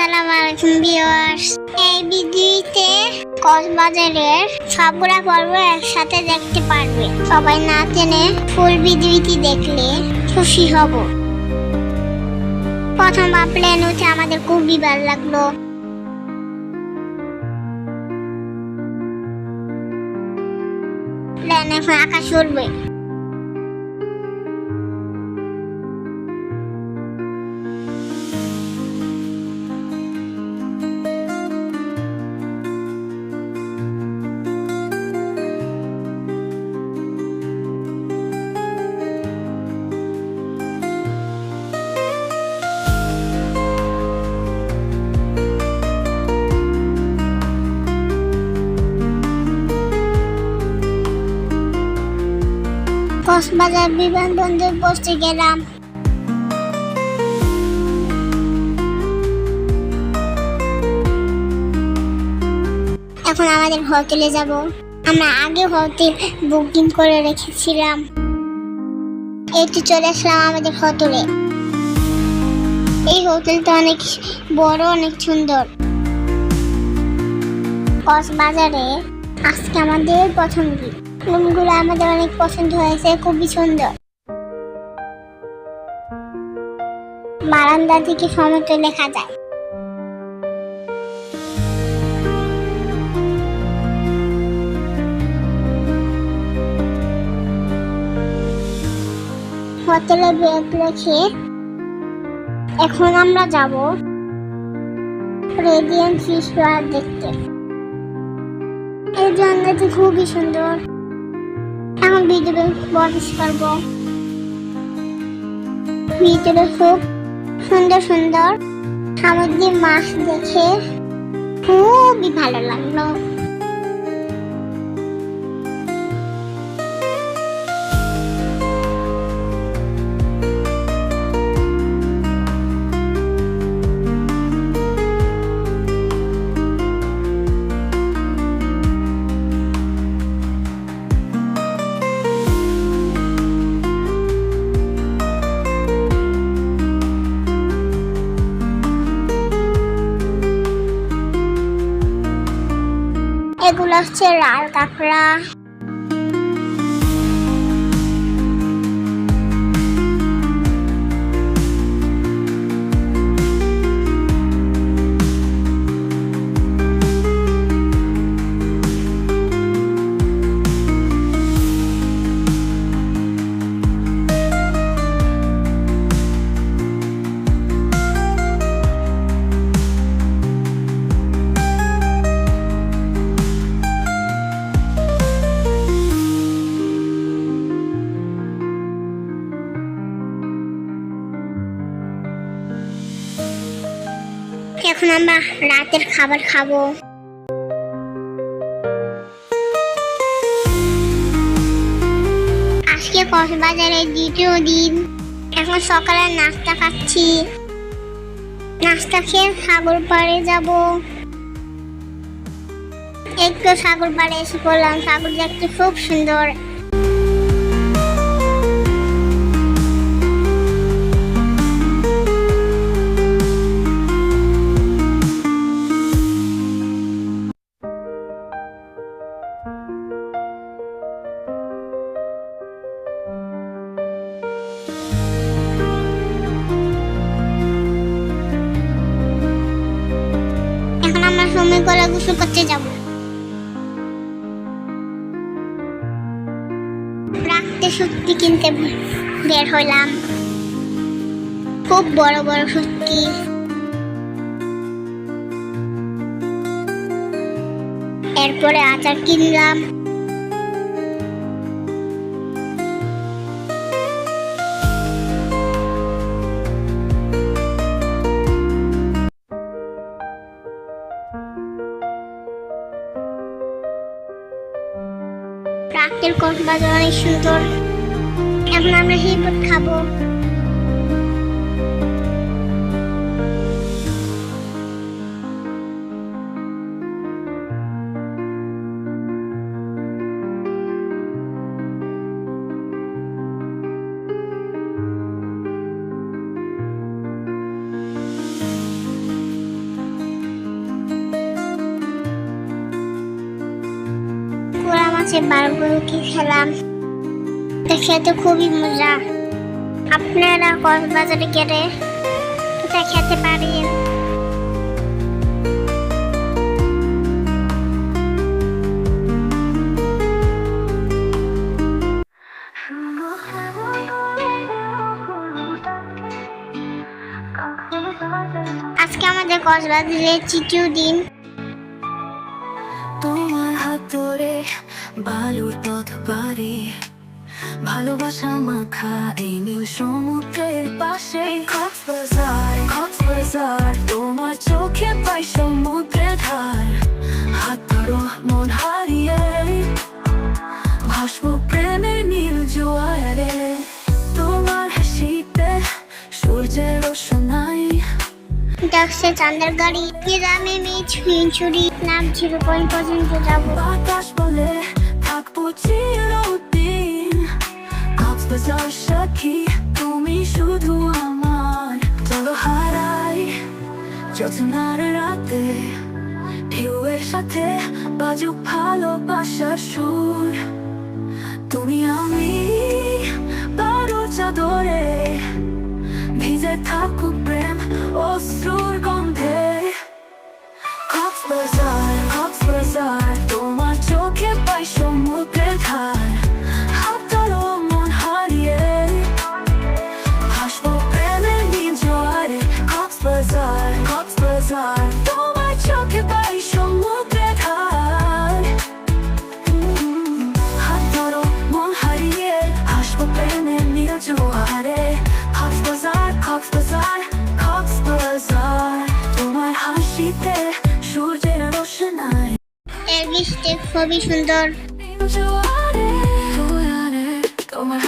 আসসালামু ভিউয়ার্স। এই ভিডিওতে কক্সবাজারের সবগুলা পর্ব একসাথে দেখতে পারবে। সবাই না জেনে ফুল ভিডিওটি দেখলে খুশি হব। প্রথম প্লেন উঠে আমাদের খুবই ভালো লাগল। প্লেন এখন আকাশ উড়বে। কক্সবাজার বিমানবন্দর পৌঁছে গেলাম। এখন আমাদের হোটেলে যাব। আমরা আগে হোটেল বুকিং করে রেখেছিলাম। তো চলে আসলাম আমাদের হোটেলে এই হোটেলটা অনেক বড়, অনেক সুন্দর। কক্সবাজারে আজকে আমাদের প্রথম দিন রুমগুলো আমাদের অনেক পছন্দ হয়েছে, খুবই সুন্দর। বারান্দা থেকে সমুদ্র দেখা যায়। হোটেলে ব্যাগ রেখে এখন আমরা যাব রেডিয়ান ফিশ দেখতে। এই জানলাটি খুবই সুন্দর। ভিতরে প্রবেশ করব ভিতরে খুব সুন্দর সুন্দর সামুদ্রিক মাছ দেখে খুবই ভালো লাগল। এগুলো হচ্ছে লাল কাঁকড়া। রাতের খাবার খাব। আজকে কক্সবাজারের দ্বিতীয় দিন। এখন সকালে নাস্তা খাচ্ছি। নাস্তা খেয়ে সাগর পাড়ে যাব। একটু সাগর পাড়ে এসে পড়লাম। সাগর দেখতে খুব সুন্দর। গোসল করতে যাব। রাখতে সত্যি কিনতে বের হলাম। খুব বড় বড় সত্যি এরপরে আচার কিনলাম। কক্সবাজার অনেক সুন্দর এখন আমরা হিপট খাব। মাছে বারগুলোকে খেলাম? এটা খেতে খুবই মজা। আপনারা কক্সবাজারে গেলে এটা খেতে পারেন। আজকে আমাদের কক্সবাজারের তৃতীয় দিন। বালুর পথ পারে ভালোবাসা মাখা এই নীল সমুদ্রের পাশে। কক্সবাজার তোমার চোখে পাই সমুদ্রের ধার। হাত ধরো, মন হারিয়ে, ভাসবো প্রেমের নীল জোয়ারে। তোমার হাসিতে সূর্যের ডাকছে চান্দের গাড়ি। গ্রামে মেয়ে ছুঁই ছুরি নাম ছিল পয়েন্ট পর্যন্ত যাব। বাতাস বলে থাকব চিরদিন। কক্সবাজার সাক্ষী, তুমি শুধু আমার। চলো হারাই যোজনার রাতে। ঢেউয়ের সাথে বাজুক ভালোবাসার সুর। তুমি আমি বারো চাদরে ভিজে থাকুক প্রেম বৃষ্টি খুবই সুন্দর। তোমার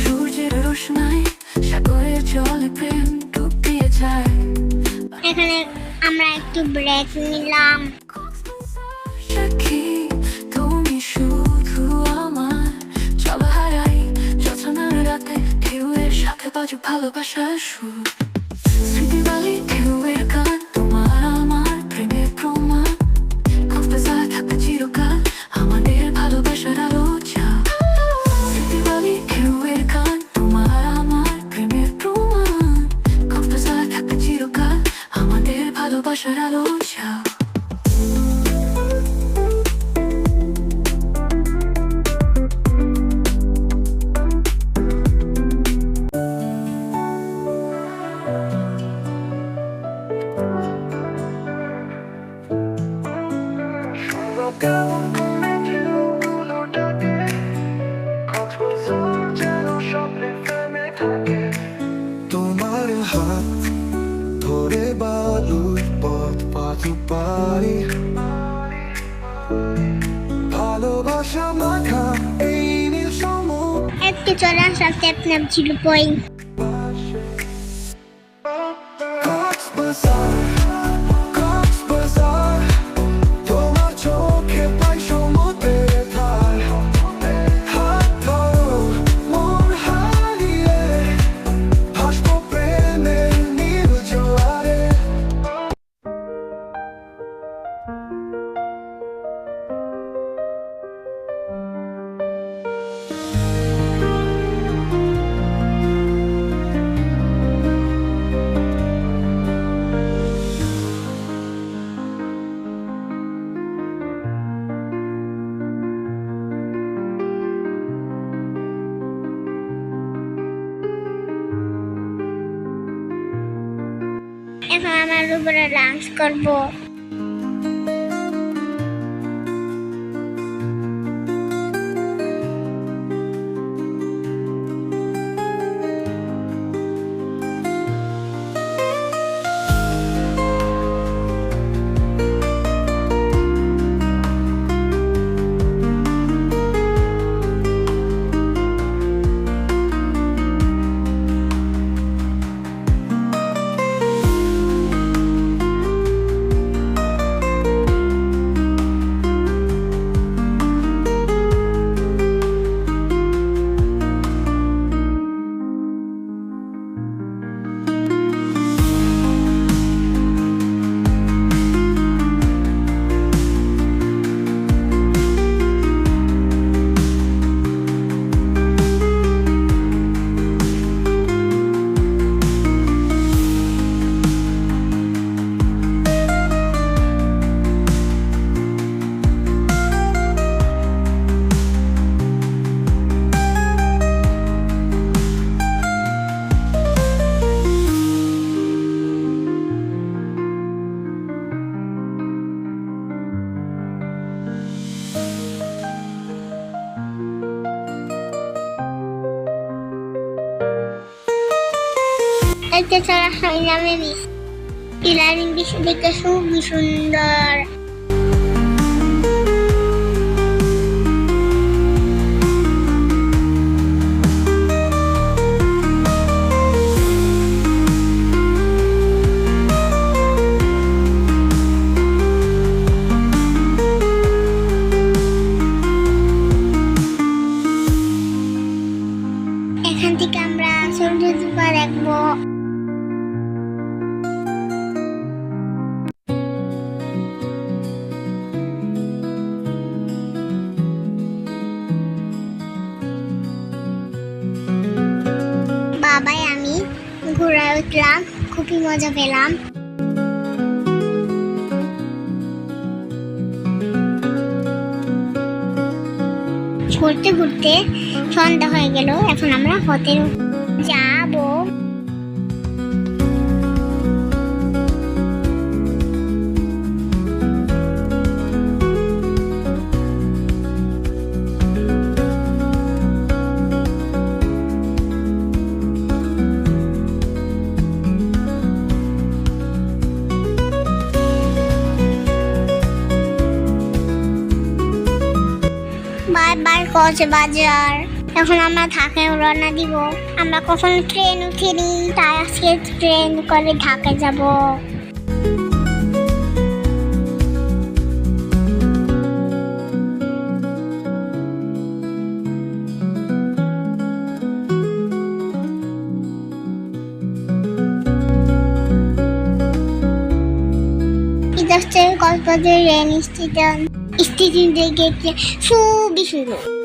সূর্যের রোশনাই সাগরের জলে প্রেম ডুব এখানে আমরা একটু ব্রেক নিলাম। ভালোবাসার আলো তোমার হাত ধরে পথ পারি। ভালোবাসা মাখা এই নীল সমুদ্র। আজকে চলে আসলাম নাম ছিল পয়েন্ট আমার উপরে ডান্স করব। আসলাম ইলামে বিচ দেখতে খুবই সুন্দর। এখান থেকে আমরা সূর্য দেখব খুবই মজা পেলাম। ঘুরতে ঘুরতে সন্ধ্যা হয়ে গেল এখন আমরা হতে যাব। বারবার কক্সবাজার এখন আমরা ঢাকায় রওনা দিব। আমরা কখনো ট্রেন উঠিনি, তাই আজকে ট্রেন করে ঢাকায় যাব। রেল স্টেশন স্টেশন থেকে খুবই সুন্দর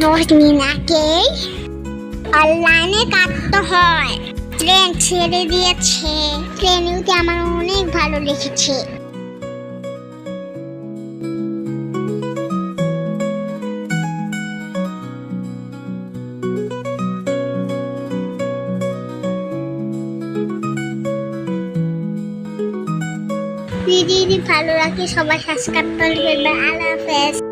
দিন আগে অনলাইনে কাটতে হয়। ট্রেন ছেড়ে দিয়েছে। ট্রেনে আমার অনেক ভালো লেগেছে। যদি ভালো লাগে সবাই সাবস্ক্রাইব করবেন আল্লাহ হাফেজ।